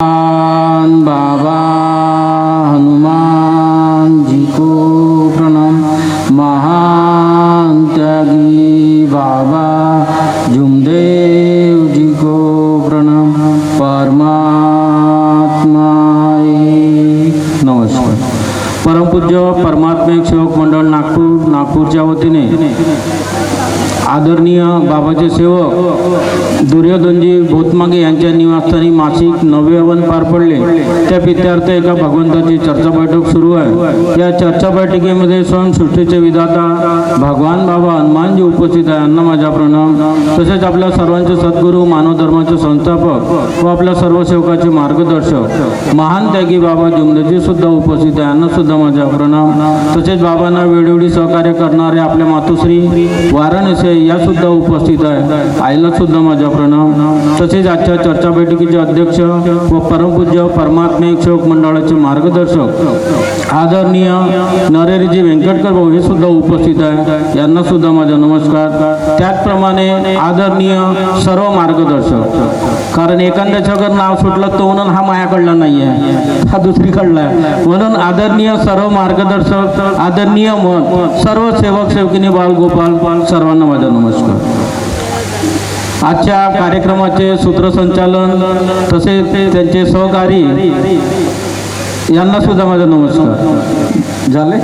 बाबा हनुमान जी को प्रणाम। महान त्यागी बाबा जुमदेव जी को प्रणाम। परमात्मा नमस्कार। परमपूज्य परमात्मिक सेवक मंडळ नागपूर नागपूरच्या वतीने आदरणीय बाबाचे सेवक भूतमागे यांच्या निवासस्थानी मासिक नवयवन पार पडले. त्या पित्यार्थ एका भगवंताची चर्चा बैठक सुरू आहे. या चर्चा बैठकीमध्ये स्वयंसृष्टीचे विधाता भगवान बाबा हनुमानजी उपस्थित आहे. यांना माझा प्रणाम. तसेच आपल्या सर्वांचे सद्गुरू मानव धर्माचे संस्थापक व आपल्या सर्व सेवकाचे मार्गदर्शक महान त्यागी बाबा जुमदेजी सुद्धा उपस्थित आहे. यांना सुद्धा माझा प्रणाम. तसेच बाबांना वेळोवेळी सहकार्य करणारे आपल्या मातोश्री वाराणसी या सुद्धा उपस्थित आहे. आईला सुद्धा माझा प्रणाम. तसेच आजच्या चर्चा बैठकीचे अध्यक्ष व परमपूज्य परमात्मिक सेवक मंडळाचे मार्गदर्शक आदरणीय नरेरजी व्यंकटकर भाऊ हे सुद्धा उपस्थित आहे यांना सुद्धा माझा नमस्कार. त्याचप्रमाणे आदरणीय सर्व मार्गदर्शक कारण एखाद्याच्या जर नाव सुटलं तो म्हणून हा मायाकडला नाही आहे हा दुसरीकडला आहे. म्हणून आदरणीय सर्व मार्गदर्शक आदरणीय मन सर्व सेवक सेवकिनी बालगोपाल सर्वांना माझा नमस्कार. आजच्या कार्यक्रमाचे सूत्रसंचालन तसेच त्यांचे सहकारी यांना सुद्धा माझा नमस्कार. झाले?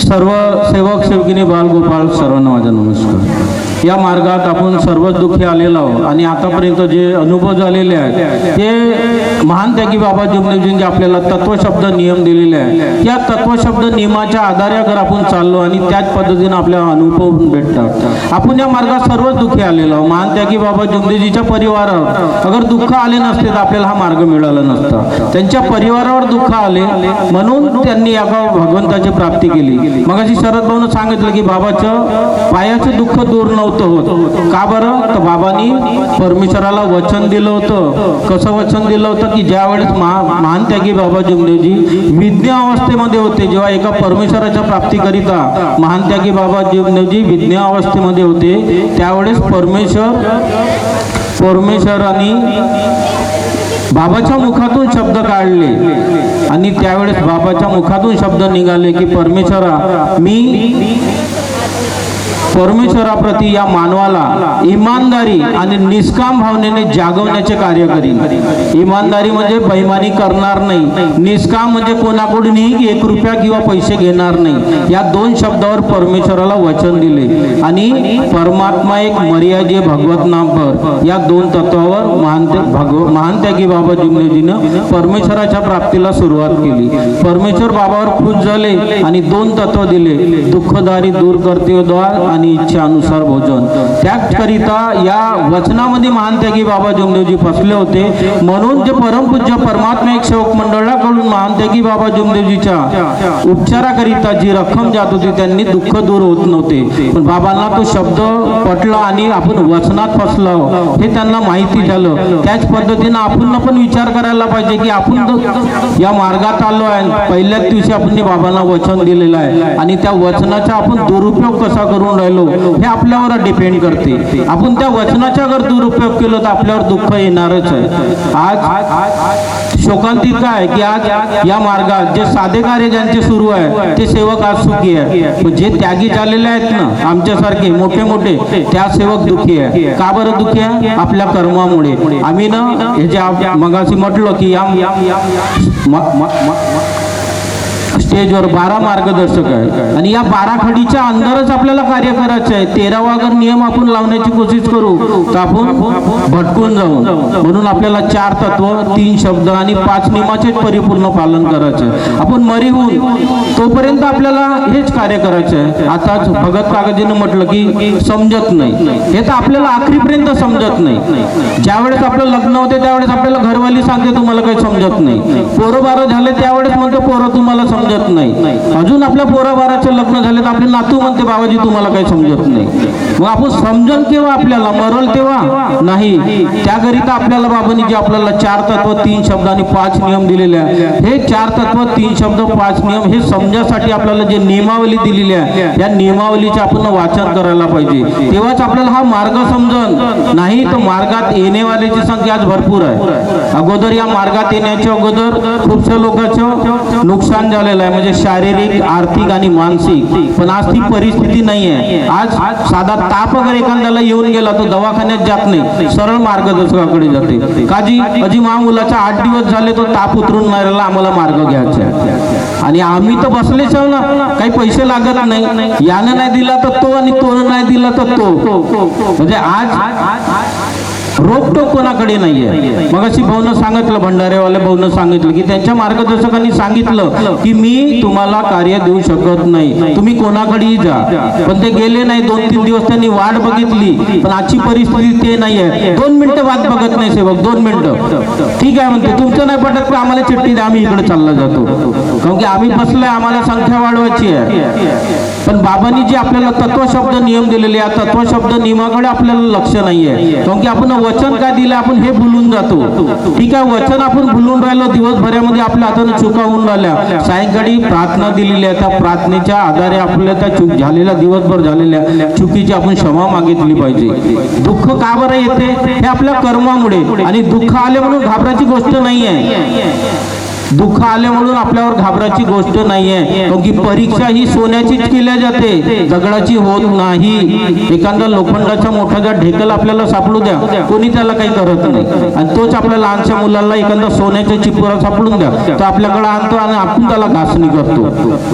सर्व सेवक सेवकिनी बालगोपाल सर्वांना माझा नमस्कार. या मार्गात आपण सर्वच दुःखी आलेलो आहोत आणि आतापर्यंत जे अनुभव झालेले आहेत ते महान त्यागी बाबा जुमदेवजींनी आपल्याला तत्वशब्द नियम दिलेले आहे या तत्वशब्द नियमाच्या आधारे अगर आपण चाललो आणि त्याच पद्धतीने आपल्याला अनुभव भेटतात. आपण या मार्गात सर्वच दुःखी आलेलो आहोत. महान त्यागी बाबा जुमदेवजीच्या परिवारावर अगर दुःख आले नसते तर आपल्याला हा मार्ग मिळाला नसता. त्यांच्या परिवारावर दुःख आले म्हणून त्यांनी या भगवंताची प्राप्ती केली. मग अशी शरद भाऊन सांगितलं की बाबाचं पायाचं दुःख दूर नव्हतं होत. का बरं? तर बाबांनी परमेश्वराला वचन दिलं होतं. कसं वचन दिलं होतं? की ज्या वेळेस महा महान त्यागी बाबा जुमदेवजी विज्ञा अवस्थेमध्ये होते जेव्हा एका परमेश्वराच्या प्राप्तीकरिता महान त्यागी बाबा जुमदेवजी विज्ञा अवस्थेमध्ये होते त्यावेळेस परमेश्वर परमेश्वरांनी बाबाच्या मुखातून शब्द काढले. आणि त्यावेळेस बाबाच्या मुखातून शब्द निघाले की परमेश्वरा मी परमेश्वराप्रती या मानवाला इमानदारी आणि निष्काम भावनेने जागवण्याचे कार्य करीन. इमानदारी म्हणजे बैमानी करणार नाही. निष्काम म्हणजे कोणाकडूनही एक रुपया किंवा पैसे घेणार नाही. या दोन शब्दावर परमेश्वराला वचन दिले. आणि परमात्मा एक मर्यादे भगवत नामपर या दोन तत्वावर महान भगव महान त्यागी बाबा जिमलेजीनं परमेश्वराच्या प्राप्तीला सुरुवात केली. परमेश्वर बाबावर खुश झाले आणि दोन तत्व दिले. दुःखदारी दूर करते द्वार आणि इच्छानुसार भोजन. त्याकरिता या वचनामध्ये महान त्यागी बाबा जुमदेवजी फसले होते. म्हणून जे परमपूज्य परमात्मा एक सेवक मंडळाकडून महान त्यागी बाबा जुमदेवजीच्या उपचाराकरिता जी रक्कम जात होती त्यांनी दुःख दूर होत नव्हते. पण बाबांना तो शब्द पटला आणि आपण वचनात फसलो. हे त्यांना माहिती झालं. त्याच पद्धतीनं आपण पण विचार करायला पाहिजे की आपण या मार्गात आलो आहे पहिल्याच दिवशी आपण बाबांना वचन दिलेलं आहे. आणि त्या वचनाचा आपण दुरुपयोग कसा करून राहिलो? हे आपल्यावर डिपेंड करते. आपण त्या वचनाचा जर दुरुपयोग केलो तर आपल्यावर दुःख येणारच आहे. आज शोकांती काय की आज या मार्गात जे साधे कार्य ज्यांचे सुरू आहे ते सेवक आज सुखी आहे. पण जे त्यागी झालेले आहेत ना आमच्यासारखे मोठे मोठे त्या सेवक दुखी आहे. का बरं दुखी आहे? आपल्या कर्मामुळे. आम्ही ना हे जे मगाशी म्हटलं की या स्टेजवर बारा मार्गदर्शक आहे आणि या बारा खडीच्या अंदरच आपल्याला कार्य करायचं आहे. तेरावा अगर नियम आपण लावण्याची कोशिश करू तर आपण भटकून जाऊ. म्हणून आपल्याला चार तत्व तीन शब्द आणि पाच नियमाचे परिपूर्ण पालन करायचं आहे. आपण मरी होऊन तोपर्यंत आपल्याला हेच कार्य करायचं आहे. आताच भगत कागजीनं म्हटलं की समजत नाही. हे तर आपल्याला आखरीपर्यंत समजत नाही. ज्यावेळेस आपलं लग्न होते त्यावेळेस आपल्याला घरवाली सांगते तुम्हाला काही समजत नाही. पोरं बारं झाले त्यावेळेस म्हणतो पोरं तुम्हाला समजत समजत नाही. अजून आपल्या पोराबाराचे लग्न झाले तर आपले नातू म्हणते बाबाजी तुम्हाला काही समजत नाही. मग आपण समजन केव्हा आपल्याला मरल तेव्हा? नाही. त्याकरिता आपल्याला बाबांनी जे आपल्याला चार तत्व तीन शब्द आणि पाच नियम दिलेले आहे हे चार तत्व तीन शब्द पाच नियम हे समजासाठी आपल्याला जे नियमावली दिलेली आहे या नियमावलीचे आपण वाचन करायला पाहिजे. तेव्हाच आपल्याला हा मार्ग समजन. नाही तर मार्गात येणेवाल्याची संख्या आज भरपूर आहे. अगोदर या मार्गात येण्याच्या अगोदर खूपशा लोकांचं नुकसान झालेलं आहे. म्हणजे शारीरिक आर्थिक आणि मानसिक. पण आज ती परिस्थिती नाही आहे आज साधा ताप वगैरे एखाद्याला येऊन गेला तो दवाखान्यात जात नाही. सरळ मार्गदर्शकाकडे जाते. काजी अजी मा मुलाचा आठ दिवस झाले तो ताप उतरून मारायला आम्हाला मार्ग घ्यायचा आणि आम्ही तर बसलेच आहो ना. काही पैसे लागत नाही. यानं नाही दिला तर तो आणि तो नाही दिला तर तो. म्हणजे आज रोकटोक कोणाकडे नाहीये? मग अशी भाऊनं सांगितलं भंडारेवाल्या भाऊनं सांगितलं की त्यांच्या मार्गदर्शकांनी सांगितलं की मी तुम्हाला कार्य देऊ शकत नाही. तुम्ही कोणाकडेही जा. पण ते गेले नाही दोन तीन दिवस त्यांनी वाट बघितली. पण आजची परिस्थिती ते नाही आहे दोन मिनिटं वाट बघत नाही सेवक दोन मिनिटं. ठीक आहे म्हणते तुमचं नाही पटत पण आम्हाला चिठ्ठी द्या आम्ही इकडे चालला जातो. कारण की आम्ही बसलोय आम्हाला संख्या वाढवायची आहे. पण बाबांनी जे आपल्याला तत्व शब्द नियम दिलेले आहेत तत्व शब्द नियमाकडे आपल्याला लक्ष नाहीये. कारण की आपण वचन काय दिलं आपण हे भुलून जातो. ठीक आहे वचन आपण भुलून राहिलो दिवसभरामध्ये आपल्या हाताने चुका होऊन राहिल्या. सायंकाळी प्रार्थना दिलेली आहे त्या प्रार्थनेच्या आधारे आपल्या त्या चूक झालेल्या दिवसभर झालेल्या चुकीची आपण क्षमा मागितली पाहिजे. दुःख का बरं येते? हे आपल्या कर्मामुळे आणि दुःख आले म्हणून घाबराची गोष्ट नाही आहे दुःख आले म्हणून आपल्यावर घाबराची गोष्ट नाहीये. की परीक्षा ही सोन्याचीच केल्या जाते. दगडाची होत नाही. एखादा लोखंडाचा मोठा जर ढेकल आपल्याला सापडू द्या. कोणी त्याला काही करत नाही. आणि तोच आपल्या लहानशा मुलाला एखादा सोन्याच्या चिपुरा सापडून द्या. तो आपल्याकडे आणतो आणि आपण त्याला घासणी करतो.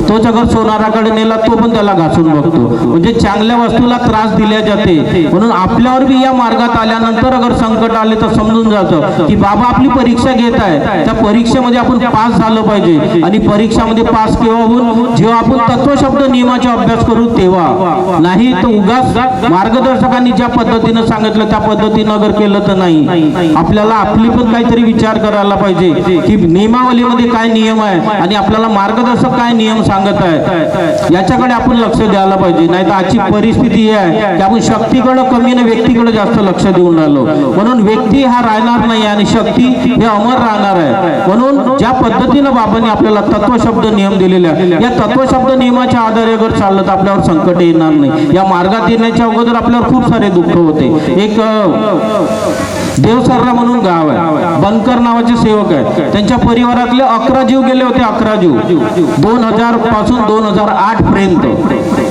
तोच अगर सोनाराकडे नेला तो पण त्याला घासून बघतो. म्हणजे चांगल्या वस्तूला त्रास दिल्या जाते. म्हणून आपल्यावर बी या मार्गात आल्यानंतर अगर संकट आले तर समजून जातं की बाबा आपली परीक्षा घेत आहे. त्या परीक्षेमध्ये आपण पास झालं पाहिजे आणि परीक्षामध्ये पास केव्हा होऊन जेव्हा आपण तत्वशब्द नियमाचा अभ्यास करू तेव्हा. नाही तर उगाच मार्गदर्शकांनी ज्या पद्धतीनं सांगितलं त्या पद्धतीनं जर केलं तर नाही. आपल्याला आपली पण काहीतरी विचार करायला पाहिजे की नियमावलीमध्ये काय नियम आहे आणि आपल्याला मार्गदर्शक काय नियम सांगत आहे. याच्याकडे आपण लक्ष द्यायला पाहिजे. नाही तर आजची परिस्थिती आहे की आपण शक्तीकडे कमी आणि व्यक्तीकडे जास्त लक्ष देऊन राहिलो. म्हणून व्यक्ती हा राहणार नाही आणि शक्ती हे अमर राहणार आहे. म्हणून ज्या पद्धतीनं बाबांनी आपल्याला तत्वशब्द नियम दिलेले आहे या तत्वशब्द नियमाच्या आधारे अगर चाललं तर आपल्यावर संकट येणार नाही. या मार्गात येण्याच्या अगोदर आपल्यावर खूप सारे दुःख होते. एक देवसर्रा म्हणून गाव आहे. बनकर नावाचे सेवक आहेत. त्यांच्या परिवारातले अकरा जीव गेले होते अकरा जीव. दोन हजारपासून दोन हजार आठ पर्यंत.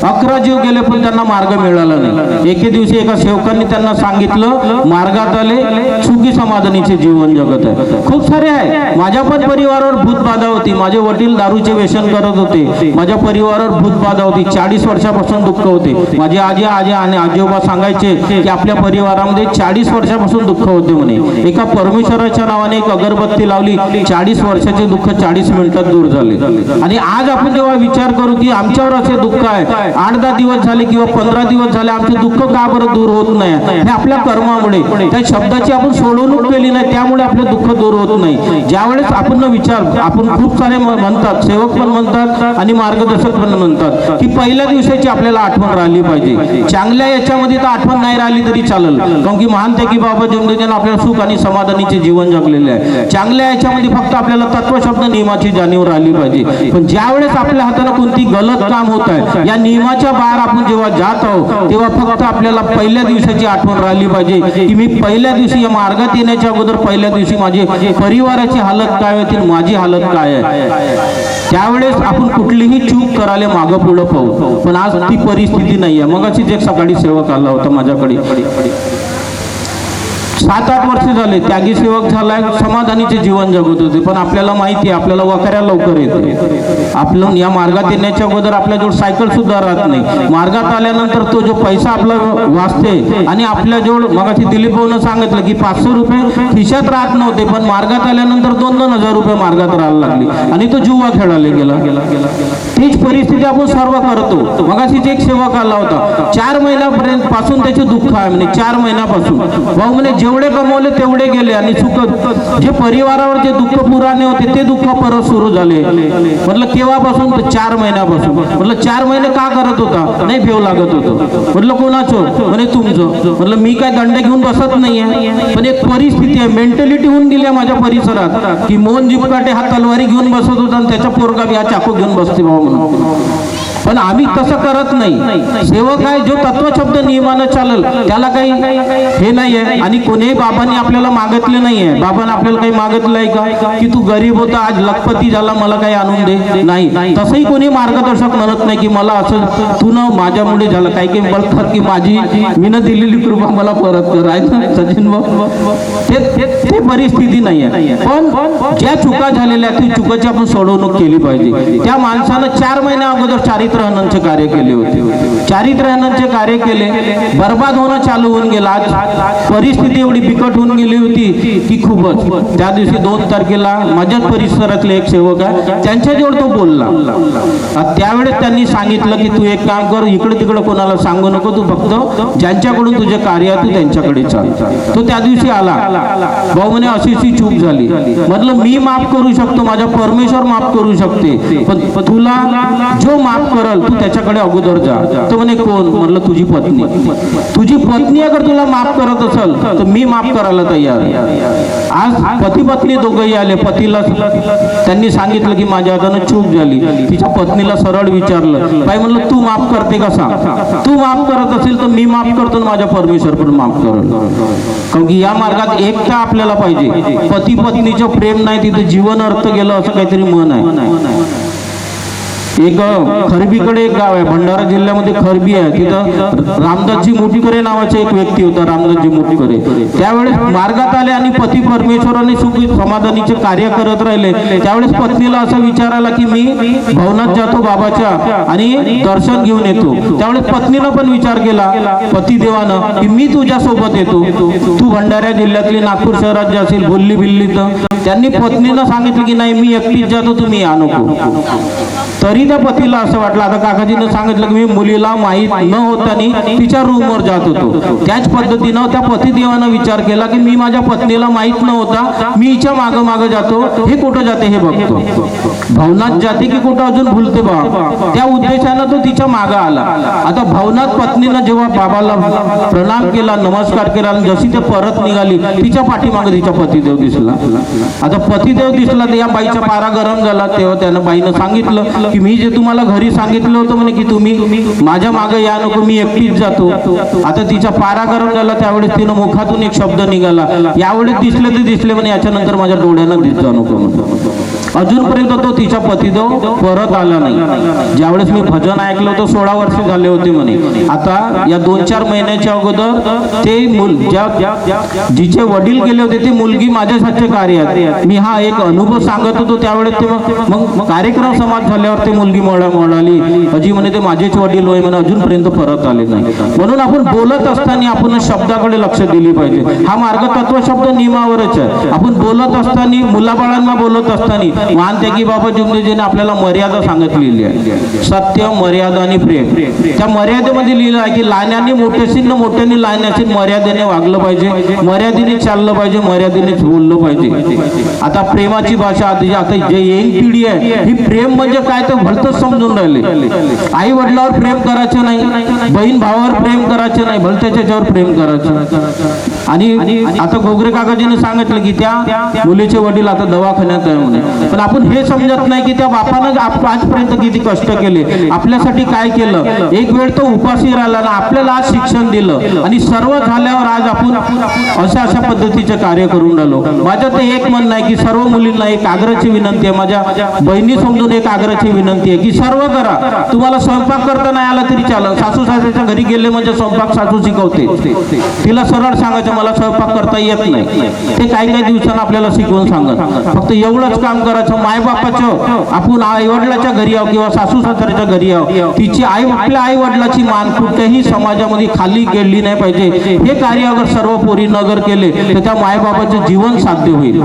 अकरा जीव गेले पण त्यांना मार्ग मिळाला नाही. एके दिवशी एका सेवकांनी त्यांना सांगितलं मार्गात आले सुखी समाधानीचे जीवन जगत आहे. खूप सारे आहे. माझ्या पण परिवारावर भूतबाधा होती. माझे वडील दारूचे व्यसन करत होते. माझ्या परिवारावर भूतबाधा होती. चाळीस वर्षापासून दुःख होते. माझे आजी आजी आणि आजोबा सांगायचे की आपल्या परिवारामध्ये चाळीस वर्षापासून दुःख होते म्हणे. एका परमेश्वराच्या नावाने एक अगरबत्ती लावली. चाळीस वर्षाचे दुःख चाळीस मिनिटात दूर झाले. आणि आज आपण जेव्हा विचार करू की आमच्यावर असे दुःख आहे आठ दहा दिवस झाले किंवा पंधरा दिवस झाले आमचे दुःख का बरं दूर होत नाही? हे आपल्या कर्मामुळे. त्या शब्दाची आपण सोडवणूक केली नाही त्यामुळे आपले दुःख दूर होत नाही. ज्यावेळेस आपण विचार आपण खूप सारे म्हणतात सेवक पण म्हणतात आणि मार्गदर्शक पण म्हणतात की पहिल्या दिवसाची आपल्याला आठवण राहिली पाहिजे. चांगल्या याच्यामध्ये तर आठवण नाही राहिली तरी चालेल. कारण की महान की बाबा जमदेजन आपल्याला सुख आणि समाधानीचे जीवन जगलेले आहे. चांगल्या याच्यामध्ये फक्त आपल्याला तत्वशब्द नियमाची जाणीव राहिली पाहिजे. पण ज्यावेळेस आपल्या हाताने कोणती गलत काम होत आहे या नियमाच्या बाहेर आपण जेव्हा जात आहोत तेव्हा फक्त आपल्याला पहिल्या दिवसाची आठवण राहिली पाहिजे की मी पहिल्या दिवशी या मार्गात येण्याच्या अगोदर पहिल्या दिवशी माझी परिवाराची हालत काय होती माझी हालत काय आहे? त्यावेळेस आपण कुठलीही चूक करायला मागं पुढं पाहू. पण आज ती परिस्थिती नाही आहे मग अशीच एक सकाळी सेवक आला होता माझ्याकडे. सात आठ वर्ष झाले त्यागी सेवक झालाय समाधानीचे जीवन जगत होते. पण आपल्याला माहिती आहे आपल्याला वखऱ्या लवकर येते आपलं या मार्गात येण्याच्या अगोदर आपल्याजवळ सायकल सुद्धा राहत नाही. मार्गात आल्यानंतर तो जो पैसा आपला वाचते आणि आपल्याजवळ मगाशी दिलीप भाऊनं सांगितलं की पाचशे रुपये खिशात राहत नव्हते पण मार्गात आल्यानंतर दोन दोन हजार रुपये मार्गात राहायला लागले. आणि तो जुवा खेळायला गेला. तीच परिस्थिती आपण सर्व करतो. मग एक सेवक आला होता. चार महिन्यापर्यंत पासून त्याचे दुःख आहे म्हणजे चार महिन्यापासून. भाऊ म्हणजे जेवढे कमवले तेवढे गेले आणि चुकत जे परिवारावर जे दुःख पुराणे होते ते दुःख परत सुरू झाले. म्हटलं केव्हापासून तर चार महिन्यापासून. म्हटलं चार महिने का करत होता? नाही भेव लागत होतं. म्हटलं कोणाचं? म्हणे तुमचं. म्हटलं मी काय दंड घेऊन बसत नाहीये. पण एक परिस्थिती आहे. मेंटॅलिटी होऊन गेली आहे माझ्या परिसरात. की मोहन जिपकाटे हा तलवारी घेऊन बसत होता आणि त्याच्या पोरगा हा चाकू घेऊन बसते बाबा म्हणून. पण आम्ही तसं करत नाही. सेवक आहे जो तत्वशब्द नियमानं चालल त्याला काही हे नाही आहे आणि कोणीही बाबांनी आपल्याला मागितले नाही आहे बाबांनी आपल्याला काही मागितलं आहे का? की तू गरीब होता आज लखपती झाला मला काही आणून दे. नाही. तसंही कोणी मार्गदर्शक म्हणत नाही की मला असं तू न माझ्यामुळे झालं. काही काही बोलतात की माझी मीनं दिलेली कृपा मला परत कर. आहे सचिन भाऊ? ते परिस्थिती नाही आहे पण ज्या चुका झालेल्या ती चुकाची आपण सोडवणूक केली पाहिजे. त्या माणसानं चार महिन्या अगोदर चारित्र्य हननचे कार्य केले होते. चारित्र्य हननचे कार्य केले बर्बाद होणं चालू होऊन गेलं आज. परिस्थिती एवढी बिकट होऊन गेली होती की खूपच. त्या दिवशी दोन तारखेला मजत परिसरातले एक सेवक आहे त्यांच्याजवळ तो बोलला. त्यावेळेस त्यांनी सांगितलं की तू एक काम कर इकडे तिकडे कोणाला सांगू नको तू फक्त ज्यांच्याकडून तुझे कार्य आहे तू त्यांच्याकडे चाल. तो त्या दिवशी आला. भाऊ म्हणे अशी चूक झाली. म्हटलं मी माफ करू शकतो माझा परमेश्वर माफ करू शकते. पण तुला जो माफ कर करल तू त्याच्याकडे अगोदर जा. तो म्हणे कोण? म्हणलं तुझी पत्नी. तुझी पत्नी अगर तुला माफ करत असेल तर मी माफ करायला तयार. आज पती पत्नी दोघंही आले. पतीला त्यांनी सांगितलं की माझ्या हातानं चूक झाली. तिच्या पत्नीला सरळ विचारलं. काय म्हणलं तू माफ करते का सांग? तू माफ करत असेल तर मी माफ करतो माझ्या परमेश्वर पण माफ करल. कारण की या मार्गात एकता आपल्याला पाहिजे. पती पत्नीचं प्रेम नाही तिथं जीवन अर्थ गेलं असं काहीतरी मन आहे. एक खरबीकडे एक गाव आहे. भंडारा जिल्ह्यामध्ये खरबी आहे. तिथं रामदासजी मोठीकरे नावाचा एक व्यक्ती होता रामदासजी मोठीकरे त्यावेळेस मार्गात आले आणि पती परमेश्वराने सुखी समाधानीचे कार्य करत राहिले. त्यावेळेस पत्नीला असं विचारायला की मी भवनात जातो बाबाच्या आणि दर्शन घेऊन येतो. त्यावेळेस पत्नीनं पण विचार केला पतिदेवानं की मी तुझ्या सोबत येतो. तू भंडारा जिल्ह्यातली नागपूर शहरात जे असेल बोलली बिल्ली तर त्यांनी पत्नीनं सांगितलं की नाही मी एकटीच जातो तुम्ही या नको. तरी त्या पतीला असं वाटलं. आता काकाजीनं सांगितलं की मी मुलीला माहीत न होताना तिच्या रूमवर जात होतो. त्याच पद्धतीनं त्या पतिदेवानं विचार केला की मी माझ्या पत्नीला माहीत न होता मी हिच्या मागं मागं जातो. हे कुठं जाते हे बघतो. भवनात जाते की कुठं अजून भुलते बा? त्या उद्देशानं तो तिच्या मागं आला. आता भवनात पत्नीनं जेव्हा बाबाला प्रणाम केला नमस्कार केला आणि जशी ते परत निघाली तिच्या पाठीमागे तिच्या पतिदेव दिसला. आता पतिदेव दिसला तर या बाईचा पारा गरम झाला. तेव्हा त्यानं बाईनं सांगितलं की मी जे तुम्हाला घरी सांगितलं होतं म्हणे की तुम्ही माझ्या मागे या नको मी एकटीच जातो. आता तिचा पारा गरम झाला त्यावेळेस तिनं मुखातून एक शब्द निघाला. यावेळेस दिसले ते दिसले म्हणे याच्यानंतर माझ्या डोळ्यानं दिसतो जाऊ नको म्हणतो अजूनपर्यंत तो तिचा पतिदेव परत आला नाही. ज्यावेळेस मी भजन ऐकलं होतं सोळा वर्ष झाले होते म्हणे. आता या दोन चार महिन्याच्या अगोदर ते मुल ज्या जिचे वडील गेले होते ते मुलगी माझ्यासाठी कार्य मी हा एक अनुभव सांगत होतो त्यावेळेस ते मग कार्यक्रम समाज झाल्यावर ते मुलगी मळा म्हणाली अजी म्हणे ते माझेच वडील होय म्हणे अजूनपर्यंत परत आले नाही. म्हणून आपण बोलत असताना आपण शब्दाकडे लक्ष दिली पाहिजे. हा मार्ग तत्वशब्द नियमावरच आहे. आपण बोलत असताना मुलाबाळांना बोलत असताना महान त्यागी बाबा जुमदेजीने आपल्याला मर्यादा सांगितलेली आहे. सत्य मर्यादा आणि प्रेम. त्या मर्यादेमध्ये लिहिलं आहे की लाण्यांनी मोठ्याशी न मोठ्याने लहान्याशी मर्यादेने वागलं पाहिजे. मर्यादेने चाललं पाहिजे मर्यादेनेच बोललं पाहिजे. आता प्रेमाची भाषा आता जे येईल पिढी आहे ही प्रेम म्हणजे काय तर भलतच समजून राहिले. आई वडिलावर प्रेम करायचं नाही बहीण भावावर प्रेम करायचं नाही भलत्याच्या याच्यावर प्रेम करायचं आणि आता गोगरे काकाजीने सांगितलं की त्या मुलीचे वडील आता दवाखान्यात आहे म्हणे. पण आपण हे समजत नाही की त्या बापानं आप- आजपर्यंत किती कष्ट केले. आपल्यासाठी काय केलं? एक वेळ तो उपाशी राहिला ना आपल्याला आज शिक्षण दिलं. आणि सर्व झाल्यावर आज आपण अशा अशा पद्धतीचे कार्य करून राहिलो. माझं तर एक म्हणणं आहे की सर्व मुलींना एक आग्रहाची विनंती आहे. माझ्या बहिणी समजून एक आग्रहाची विनंती आहे की सर्व करा. तुम्हाला स्वयंपाक करता नाही आला तरी चालेल. सासू सासऱ्याच्या घरी गेले म्हणजे स्वयंपाक सासू शिकवते. तिला सरळ सांगायचं मला स्वयंपाक करता येत नाही. ते काही काही दिवसांना आपल्याला शिकवून सांगत. फक्त एवढंच काम कर. करायचं मायबापाचं आपण आई वडिलाच्या घरी आहो किंवा सासू सासऱ्याच्या घरी आहो तिची आई आपल्या आई वडिलाची मान कुठेही समाजामध्ये खाली गेली नाही पाहिजे. हे कार्य अगर सर्व पोरी नगर केले तर त्या मायबापाचं जीवन साध्य होईल.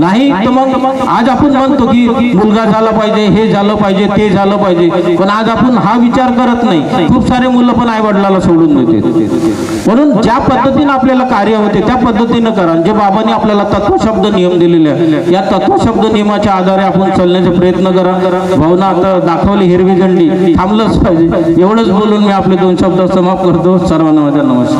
नाही तर मग आज आपण म्हणतो की मुलगा झाला पाहिजे हे झालं पाहिजे ते झालं पाहिजे. पण आज आपण हा विचार करत नाही. खूप सारे मुलं पण आई वडिलाला सोडून देते म्हणून ज्या पद्धतीने आपल्याला कार्य कार्य होते त्या पद्धतीनं करा. जे बाबांनी आपल्याला तत्वशब्द नियम दिलेले आहे या तत्वशब्द नियमाच्या आधारे आपण चालण्याचा प्रयत्न करा. भावना आता दाखवली हिरवी झंडी. थांबलंच पाहिजे. एवढंच बोलून मी आपले दोन शब्द समाप्त करतो. सर्वांना माझ्या नमस्कार.